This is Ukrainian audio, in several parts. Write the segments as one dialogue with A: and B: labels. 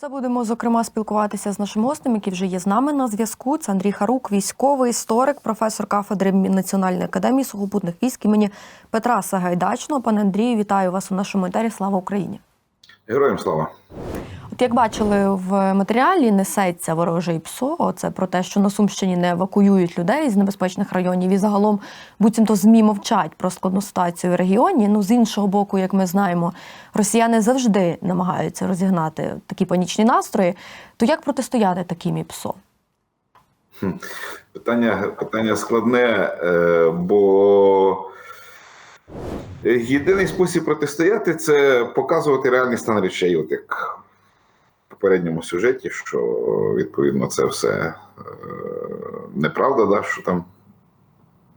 A: Це будемо зокрема спілкуватися з нашим гостем, який вже є з нами на зв'язку. Це Андрій Харук, військовий історик, професор кафедри Національної академії сухопутних військ імені Петра Сагайдачного. Пане Андрію, вітаю вас у нашому етері. Слава Україні!
B: Героям слава.
A: Як бачили в матеріалі, несеться ворожий ПСО. Це про те, що на Сумщині не евакуюють людей з небезпечних районів і загалом буцімто змі мовчать про складну ситуацію в регіоні. Ну з іншого боку, як ми знаємо, росіяни завжди намагаються розігнати такі панічні настрої. То як протистояти таким ПСО?
B: Питання, питання складне, е, бо єдиний спосіб протистояти це показувати реальний стан речей, от як попередньому сюжеті, що відповідно це все е, неправда, да, що там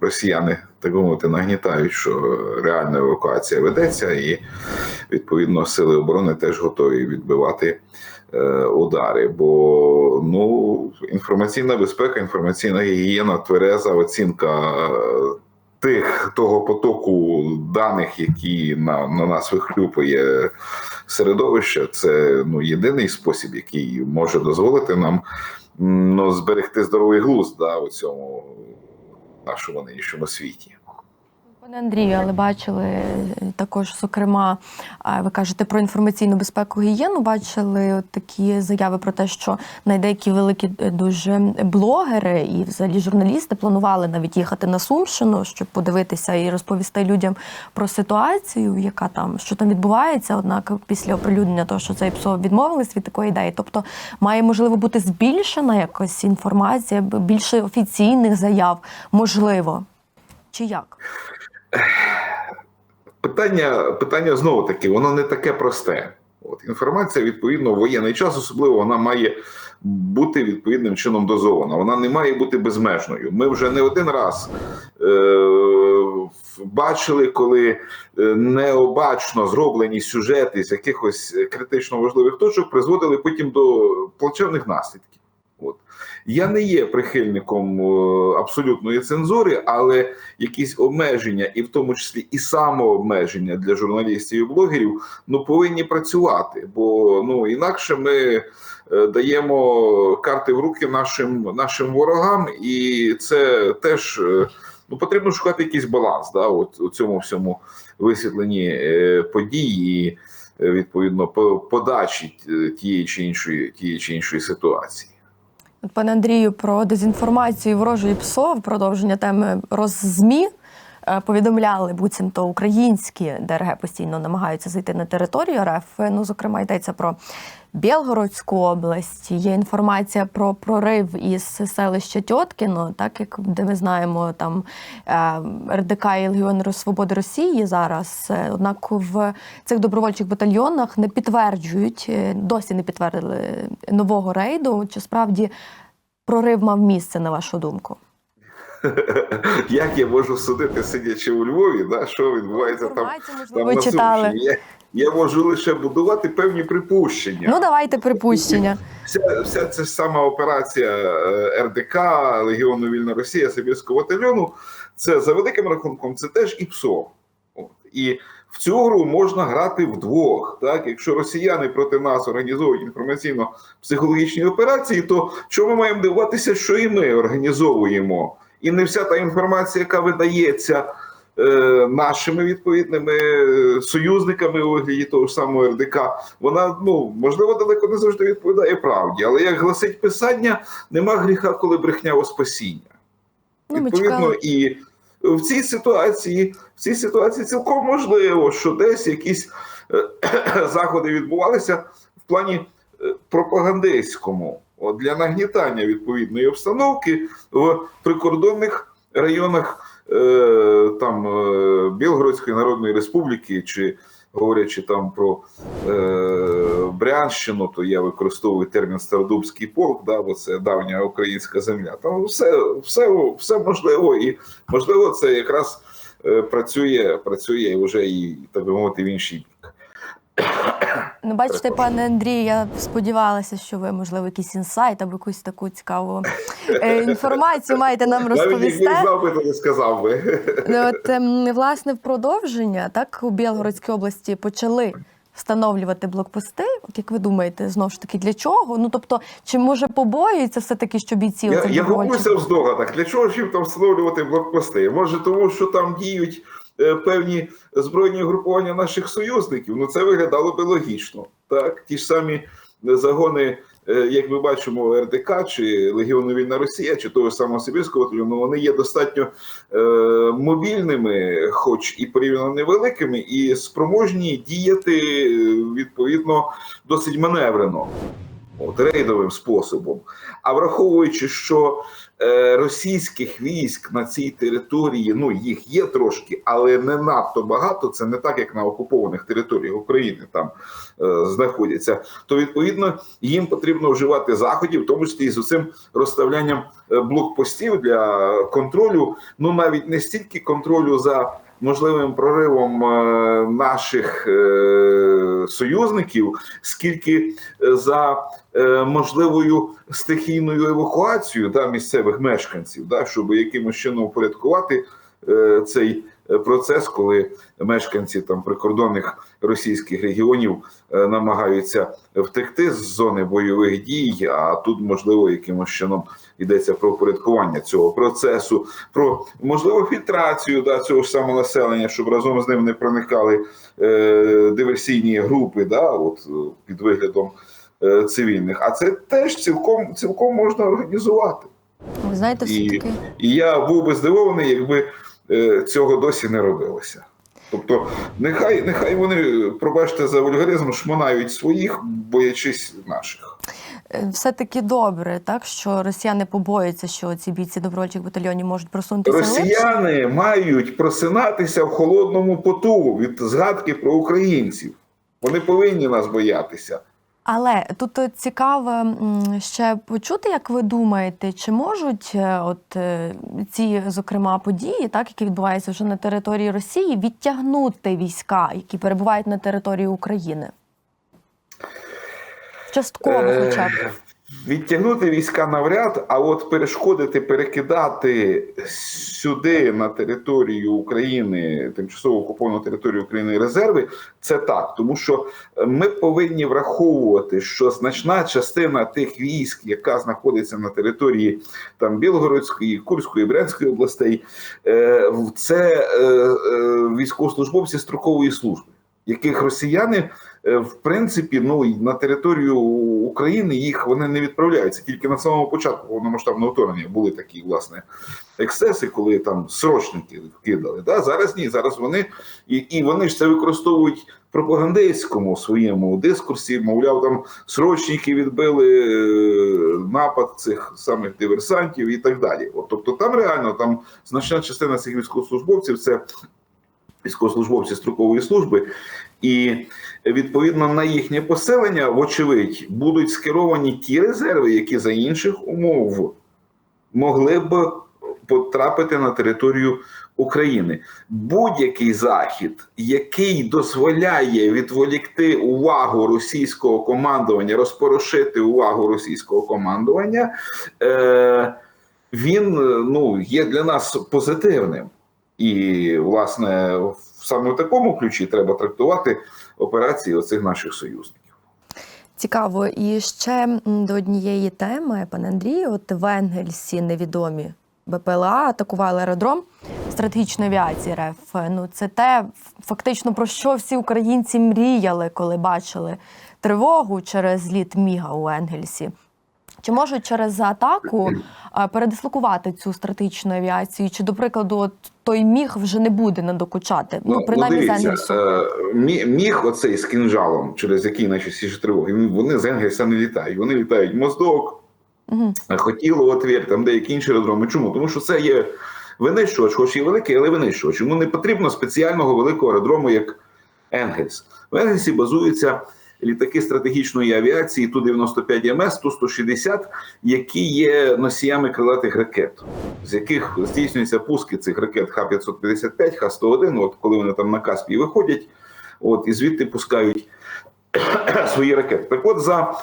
B: росіяни, так би мовити, нагнітають, що реальна евакуація ведеться, і відповідно сили оборони теж готові відбивати е, удари. Бо ну, інформаційна безпека, інформаційна гігієна, твереза оцінка. е, Тих того потоку даних, які на, на нас вихлюпує середовище, це ну єдиний спосіб, який може дозволити нам ну, зберегти здоровий глузд да, у цьому нашому нинішньому світі.
A: Пане Андрію, але бачили е, також, зокрема, ви кажете про інформаційну безпеку гігієну. Бачили от такі заяви про те, що на деякі великі е, дуже блогери і взагалі журналісти планували навіть їхати на Сумщину, щоб подивитися і розповісти людям про ситуацію, яка там що там відбувається. Однак після оприлюднення того, що цей ПСО відмовились від такої ідеї. Тобто має можливо бути збільшена якась інформація, більше офіційних заяв, можливо. Чи як?
B: Питання, питання знову таки, воно не таке просте. От інформація, відповідно, в воєнний час, особливо, вона має бути відповідним чином дозована. Вона не має бути безмежною. Ми вже не один раз е- бачили, коли е, необачно зроблені сюжети з якихось критично важливих точок призводили потім до плачевних наслідків. От я не є прихильником е, абсолютної цензури, але якісь обмеження, і в тому числі і самообмеження для журналістів і блогерів, ну повинні працювати. Бо ну інакше ми е, даємо карти в руки нашим нашим ворогам, і це теж е, ну потрібно шукати якийсь баланс. Да, от у цьому всьому висвітленні подій і відповідно по- подачі тієї чи іншої тієї чи іншої ситуації.
A: Пане Андрію, про дезінформацію ворожої ПСО в продовження теми роззмі повідомляли буцімто українські ДРГ постійно намагаються зайти на територію РФ. Ну, зокрема, йдеться про Білгородську область. Є інформація про прорив із селища Тьоткіно, так як де ми знаємо, там е, РДК і Легіон Свободи Росії зараз. Е, Однак в цих добровольчих батальйонах не підтверджують, е, досі не підтвердили нового рейду. Чи справді прорив мав місце, на вашу думку?
B: Як я можу судити, сидячи у Львові, да, що відбувається там, там на
A: читали.
B: Я, я можу лише будувати певні припущення.
A: Ну, давайте припущення.
B: Вся, вся ця сама операція е, РДК, Легіону Вільна Росія, Сибірського батальйону, це за великим рахунком, це теж і ПСО. От. І в цю гру можна грати вдвох. Так? Якщо росіяни проти нас організовують інформаційно-психологічні операції, то чому ми маємо дивуватися, що і ми організовуємо? І не вся та інформація, яка видається е, нашими відповідними е, союзниками у вигляді того ж самого РДК, вона ну можливо далеко не завжди відповідає правді. Але як гласить писання, нема гріха, коли брехня во спасіння.
A: Ну,
B: Відповідно, і в цій ситуації, в цій ситуації цілком можливо, що десь якісь е, заходи відбувалися в плані пропагандистському от, для нагнітання відповідної обстановки в прикордонних районах е, там е, Білгородської Народної Республіки, чи говорячи там про е, Брянщину, то я використовую термін Стародубський полк, да, бо це давня українська земля. Там все, все, все можливо, і можливо, це якраз е, працює, працює вже і так би мовити в інший бік.
A: Ну, бачите, пане Андрію, я сподівалася, що ви, можливо, якийсь інсайт або якусь таку цікаву е, інформацію маєте нам розповісти.
B: знав би, то не сказав би.
A: Ну, От, ем, власне, в продовження, так, у Білгородській області почали встановлювати блокпости? От як ви думаєте, знову ж таки, для чого? Ну тобто, чи може побоюються все таки, що бійці
B: Я, я в здогадах. Для чого ж їм там встановлювати блокпости? Може, тому що там діють певні збройні групування наших союзників? Ну це виглядало би логічно. Так, ті ж самі е, загони, е, як ми бачимо, РДК чи Легіону Вільна Росія, чи того ж самого Сибірського батальйону, вони є достатньо е, мобільними, хоч і порівняно невеликими, і спроможні діяти е, відповідно досить маневрено. От, рейдовим способом. А враховуючи, що е, російських військ на цій території, ну їх є трошки, але не надто багато. Це не так, як на окупованих територіях України там е, знаходяться. То відповідно їм потрібно вживати заходів, в тому числі і з цим розставлянням е, блокпостів для контролю. Ну навіть не стільки контролю за можливим проривом е, наших е, союзників, скільки е, за можливою стихійною евакуацією да, місцевих мешканців, да, щоб якимось чином упорядкувати цей процес, коли мешканці там прикордонних російських регіонів е, намагаються втекти з зони бойових дій, а тут можливо якимось чином йдеться про упорядкування цього процесу, про можливо фільтрацію да, цього ж самого населення, щоб разом з ним не проникали е, диверсійні групи, да, от е, під виглядом е, цивільних. А це теж цілком цілком можна організувати.
A: Ви знаєте, все
B: І-
A: таки
B: І я був би здивований, якби е, цього досі не робилося. Тобто, нехай, нехай вони, пробачте за вульгаризм, шмонають своїх, боячись наших.
A: все таки добре, так що росіяни побоюються, що ці бійці добровольчих батальйонів можуть просунутися.
B: Росіяни мають просинатися в холодному поту від згадки про українців. Вони повинні нас боятися.
A: Але тут е, цікаво ще почути, як ви думаєте, чи можуть е, от е, ці, зокрема, події, так які відбуваються вже на території Росії, відтягнути війська, які перебувають на території України? Частково, хоча б.
B: Відтягнути війська навряд, а от перешкодити, перекидати сюди на територію України, тимчасово окуповану територію України резерви, це так, тому що ми повинні враховувати, що значна частина тих військ, яка знаходиться на території там Білгородської, Курської, Брянської областей, е, це е, е, військовослужбовці строкової служби, яких росіяни в принципі, ну на територію України їх вони не відправляються. Тільки на самому початку повномасштабного вторгнення були такі власне ексцеси, коли там срочники кидали. Да? Зараз ні, зараз вони і, і вони ж це використовують в пропагандистському своєму дискурсі. Мовляв, там срочники відбили е, напад цих самих диверсантів і так далі. От, тобто, там реально там значна частина цих військовослужбовців це військовослужбовці строкової служби, і відповідно на їхнє поселення, вочевидь, будуть скеровані ті резерви, які за інших умов могли б потрапити на територію України. Будь-який захід, який дозволяє відволікти увагу російського командування, розпорошити увагу російського командування, е, він ну, є для нас позитивним. І, власне, саме в такому ключі треба трактувати операції оцих наших союзників.
A: Цікаво. І ще до однієї теми, пане Андрію, от в Енгельсі невідомі БПЛА атакували аеродром стратегічної авіації РФ. Ну це те, фактично про що всі українці мріяли, коли бачили тривогу через зліт Міга у Енгельсі. Чи можуть через атаку передислокувати цю стратегічну авіацію? Чи, до прикладу, от той міг вже не буде надокучати? Ну, принаймні з
B: дивіться, е, мі- міг оцей з кінжалом, через який наші найчастіше тривоги, вони з Енгельса не літають. Вони літають моздок,
A: Угу.
B: хотіло отвір, там деякі інші аеродроми. Чому? Тому що це є винищувач, хоч і великий, але винищувач. Йому не потрібно спеціального великого аеродрому, як Енгельс. В Енгельсі базуються літаки стратегічної авіації Ту-95МС, Ту-160, які є носіями крилатих ракет, з яких здійснюються пуски цих ракет Х-555, Х-101, от коли вони там на Каспії виходять, от, і звідти пускають свої ракети. Так от, за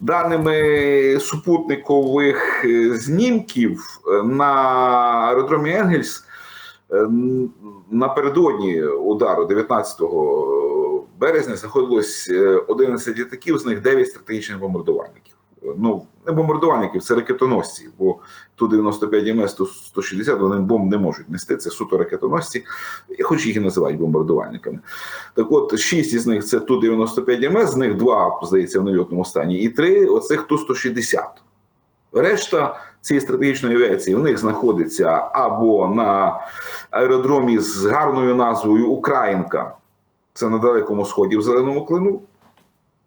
B: даними супутникових е, знімків е, на аеродромі Енгельс, е, напередодні удару 19 березня знаходилось е, 11 літаків, з них 9 стратегічних бомбардувальників. Е, Ну, не бомбардувальників, це ракетоносці, бо Ту-95 МС, Ту-160 вони бомб не можуть нести, це суто ракетоносці, хоч їх і називають бомбардувальниками. Так от, 6 із них це Ту-95 МС, з них 2, здається, в нельотному стані, і 3 оцих Ту-160. Решта цієї стратегічної авіації у них знаходиться або на аеродромі з гарною назвою Українка, це на далекому сході в зеленому клину.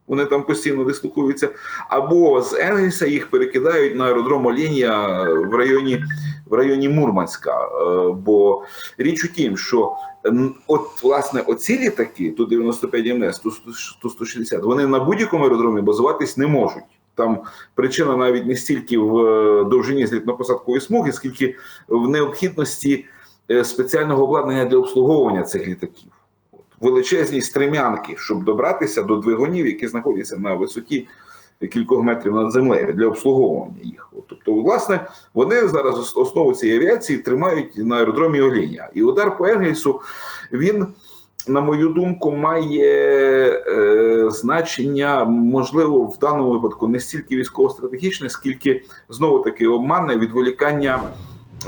B: Вони там постійно дислокуються, або з Енгельса їх перекидають на аеродром Оленя в районі, в районі Мурманська. Е, Бо річ у тім, що от власне оці літаки, ту 95 МС, ту 160, вони на будь-якому аеродромі базуватись не можуть. Там причина навіть не стільки в е, довжині злітно-посадкової смуги, скільки в необхідності е, спеціального обладнання для обслуговування цих літаків. Величезні стремянки, щоб добратися до двигунів, які знаходяться на висоті кількох метрів над землею для обслуговування їх. Тобто, власне, вони зараз основу цієї авіації тримають на аеродромі Оління. І удар по Енгельсу він. На мою думку, має е, значення, можливо, в даному випадку не стільки військово-стратегічне, скільки знову таки обманне відволікання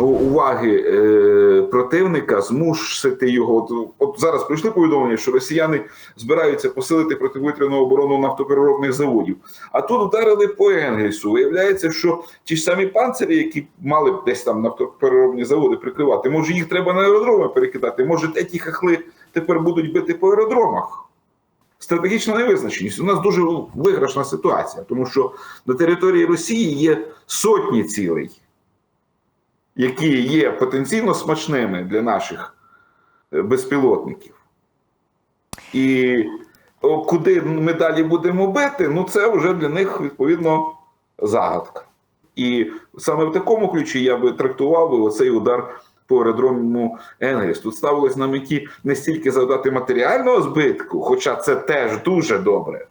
B: уваги е, противника, змусити його. От, зараз прийшли повідомлення, що росіяни збираються посилити протиповітряну оборону нафтопереробних заводів. А тут вдарили по Енгельсу. Виявляється, що ті ж самі панцирі, які мали б десь там нафтопереробні заводи прикривати, може їх треба на аеродроми перекидати. Може, ті хахли тепер будуть бити по аеродромах. Стратегічна невизначеність. У нас дуже виграшна ситуація, тому що на території Росії є сотні цілей, які є потенційно смачними для наших е, безпілотників. І куди ми далі будемо бити, ну це вже для них відповідно загадка. І саме в такому ключі я би трактував би оцей удар по аеродрому Енгельс. Тут ставилось на меті не стільки завдати матеріального збитку, хоча це теж дуже добре.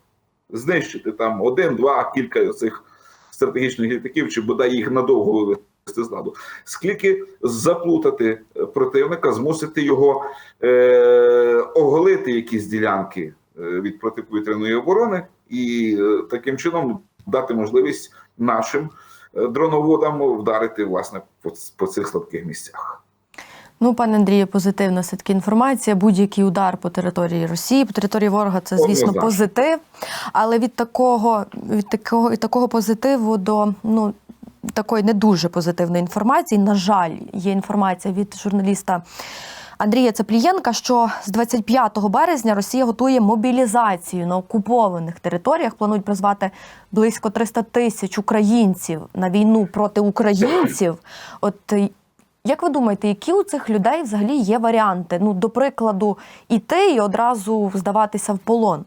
B: Знищити там один, два, кілька цих стратегічних літаків, чи бодай їх надовго вивести з ладу. Скільки заплутати противника, змусити його е, оголити якісь ділянки е, від протиповітряної оборони, і е, таким чином дати можливість нашим е, дроноводам вдарити власне по, по цих слабких місцях.
A: Ну, пане Андрію, позитивна все таки інформація. Будь-який удар по території Росії, по території ворога це, звісно, позитив. Але від такого, від такого, від такого позитиву до ну. Такої не дуже позитивної інформації. На жаль, є інформація від журналіста Андрія Цеплієнка, що з 25 березня Росія готує мобілізацію на окупованих територіях. Планують призвати близько 300 тисяч українців на війну проти українців. От як ви думаєте, які у цих людей взагалі є варіанти? Ну, до прикладу, іти і одразу здаватися в полон?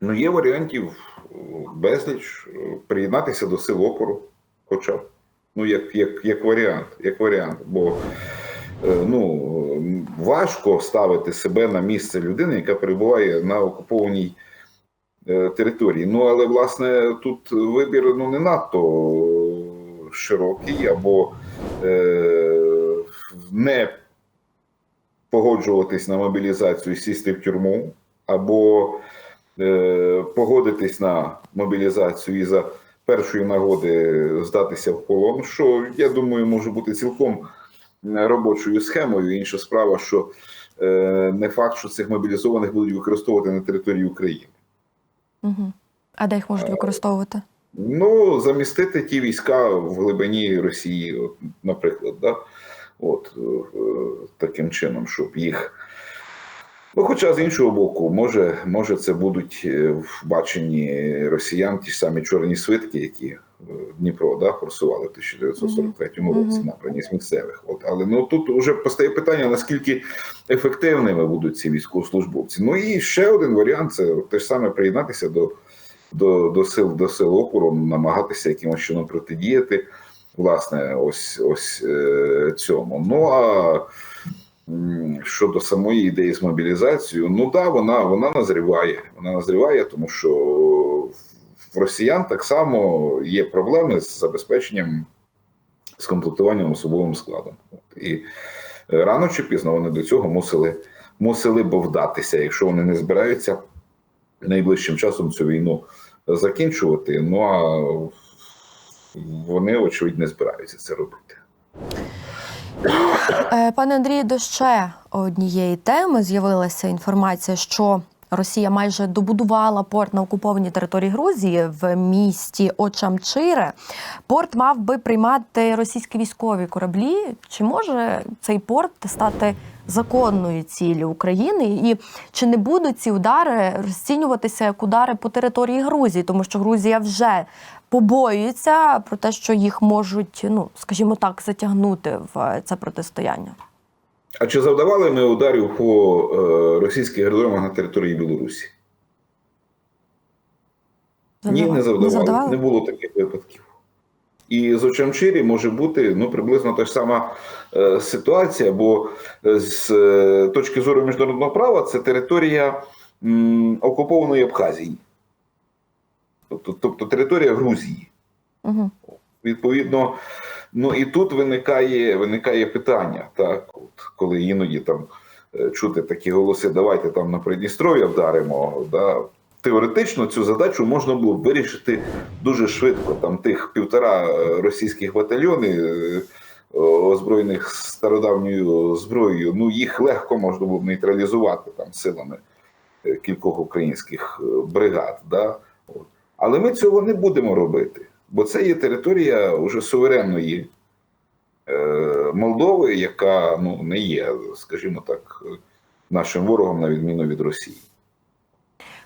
B: Ну, є варіантів е, безліч е, приєднатися до сил опору, хоча б. Ну, як, як, як варіант, як варіант. Бо е, ну, важко ставити себе на місце людини, яка перебуває на окупованій території. Ну, але власне тут вибір ну, не надто широкий, або е, не погоджуватись на мобілізацію, сісти в тюрму, або погодитись на мобілізацію і за першої нагоди здатися в полон, що я думаю, може бути цілком робочою схемою. Інша справа, що е, не факт, що цих мобілізованих будуть використовувати на території України.
A: Угу. А де їх можуть використовувати?
B: Ну, замістити ті війська в глибині Росії, наприклад, да? от, е, таким чином, щоб їх. Ну, хоча з іншого боку, може, може це будуть е, в баченні росіян ті ж самі чорні свитки, які е, Дніпро да, форсували в 1943 році, набрані з місцевих. От, але ну тут вже постає питання, наскільки ефективними будуть ці військовослужбовці. Ну і ще один варіант це те ж саме приєднатися до до, до сил до сил опору, намагатися якимось чином протидіяти, власне, ось ось е, цьому. Ну а щодо самої ідеї з мобілізацією, ну да, вона вона назріває. Вона назріває, тому що в росіян так само є проблеми з забезпеченням з комплектуванням особовим складом. І рано чи пізно вони до цього мусили мусили б вдатися, якщо вони не збираються найближчим часом цю війну закінчувати. Ну а вони, очевидь, не збираються це робити.
A: Е, Пане Андрію, до ще однієї теми з'явилася інформація, що Росія майже добудувала порт на окупованій території Грузії в місті Очамчире. Порт мав би приймати російські військові кораблі. Чи може цей порт стати законною ціллю України? І чи не будуть ці удари розцінюватися як удари по території Грузії, тому що Грузія вже побоюється про те, що їх можуть, ну скажімо так, затягнути в це протистояння?
B: А чи завдавали ми ударів по е, російських аеродромах на території Білорусі? Ні, не завдавали. Не було таких випадків. І з Очамчирі може бути ну, приблизно та ж сама е, ситуація, бо е, з е, точки зору міжнародного права це територія м, окупованої Абхазії, тобто, тобто територія Грузії.
A: Угу.
B: Відповідно, ну і тут виникає, виникає питання, так, от, коли іноді там е, чути такі голоси, давайте там на Придністров'я вдаримо. Да, теоретично цю задачу можна було б вирішити дуже швидко. Там тих півтора е, російських батальйони, е, озброєних стародавньою зброєю, ну їх легко можна було б нейтралізувати там силами кількох українських бригад. Да? Але ми цього не будемо робити, бо це є територія уже суверенної е, Молдови, яка ну, не є, скажімо так, нашим ворогом на відміну від Росії.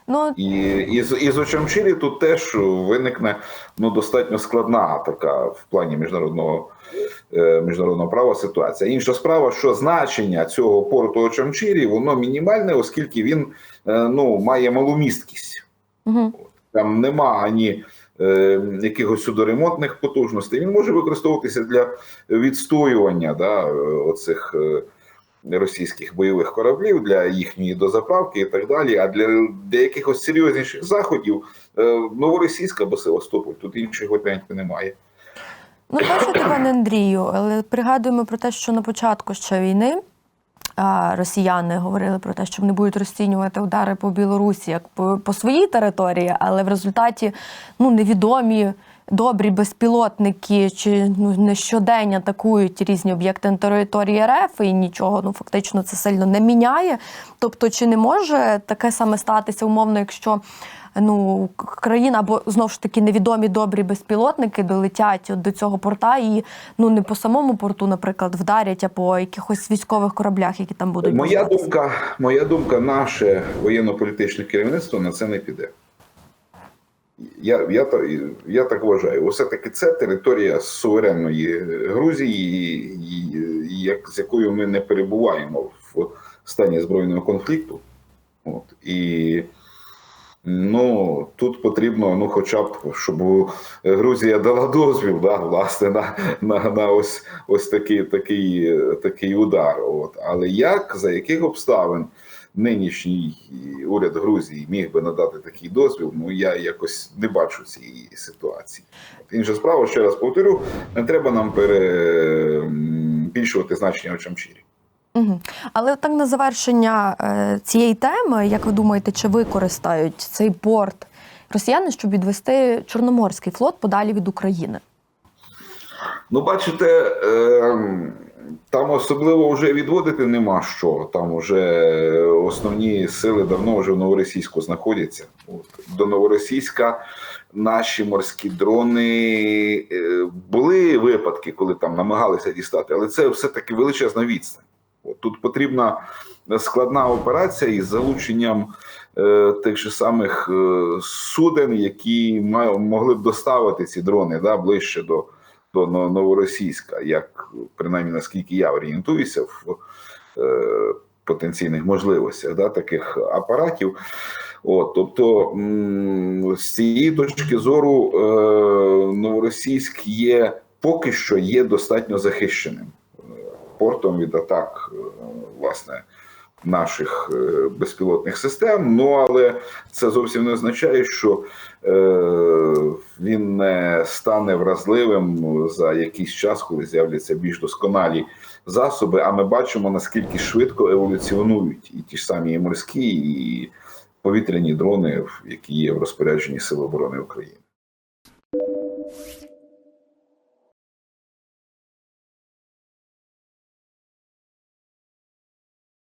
A: Ну
B: І, і, з- і з Очамчирі тут теж виникне ну, достатньо складна така в плані міжнародного, е, міжнародного права ситуація. Інша справа, що значення цього порту Очамчирі, воно мінімальне, оскільки він е, ну, має малу місткість.
A: угу.
B: Там нема ані е, якихось судоремонтних потужностей. Він може використовуватися для відстоювання да, оцих е, російських бойових кораблів для їхньої дозаправки і так далі. А для, для якихось серйозніших заходів е, новоросійська або Севастополь, тут інших варіантів немає.
A: Ну, бачите, пане Андрію, але пригадуємо про те, що на початку ще війни росіяни говорили про те, що вони будуть розцінювати удари по Білорусі як по, по своїй території, але в результаті ну, невідомі добрі безпілотники чи ну, не щодень атакують різні об'єкти на території РФ і нічого ну, фактично це сильно не міняє. Тобто, чи не може таке саме статися умовно, якщо ну, країна або знову ж таки невідомі добрі безпілотники долетять до цього порта і ну не по самому порту, наприклад, вдарять, а по якихось військових кораблях, які там будуть
B: Моя
A: базуватися.
B: думка, моя думка, наше воєнно-політичне керівництво на це не піде. Я, я, я так вважаю. Все-таки це територія суверенної Грузії, і, як, з якою ми не перебуваємо в стані збройного конфлікту. От, і ну, тут потрібно, ну, хоча б, щоб Грузія дала дозвіл, да, власне, на, на, на ось, ось такий, такий, такий удар. От. Але як, за яких обставин нинішній уряд Грузії міг би надати такий дозвіл, ну я якось не бачу цієї ситуації. Інша справа, ще раз повторю, не треба нам перебільшувати значення Очамчирі.
A: Угу. Але так на завершення е, цієї теми, як ви думаєте, чи використають цей порт росіяни, щоб відвести Чорноморський флот подалі від України?
B: Ну, бачите, ем, там особливо вже відводити нема що. Там вже основні сили давно вже в Новоросійську знаходяться. От. До Новоросійська наші морські дрони е, були випадки, коли там намагалися дістати, але це все-таки величезна відстань. От. Тут потрібна складна операція із залученням е, тих же самих е, суден, які могли б доставити ці дрони да, ближче до до Но- Новоросійська, як принаймні наскільки я орієнтуюся в е, потенційних можливостях да, таких апаратів. От, тобто, з цієї точки зору, е, Новоросійськ є поки що є достатньо захищеним е, портом від атак, е, власне. Наших е, безпілотних систем, ну але це зовсім не означає, що е, він не стане вразливим за якийсь час, коли з'являться більш досконалі засоби. А ми бачимо наскільки швидко еволюціонують і ті ж самі морські, і повітряні дрони, які є в розпорядженні Сил оборони України.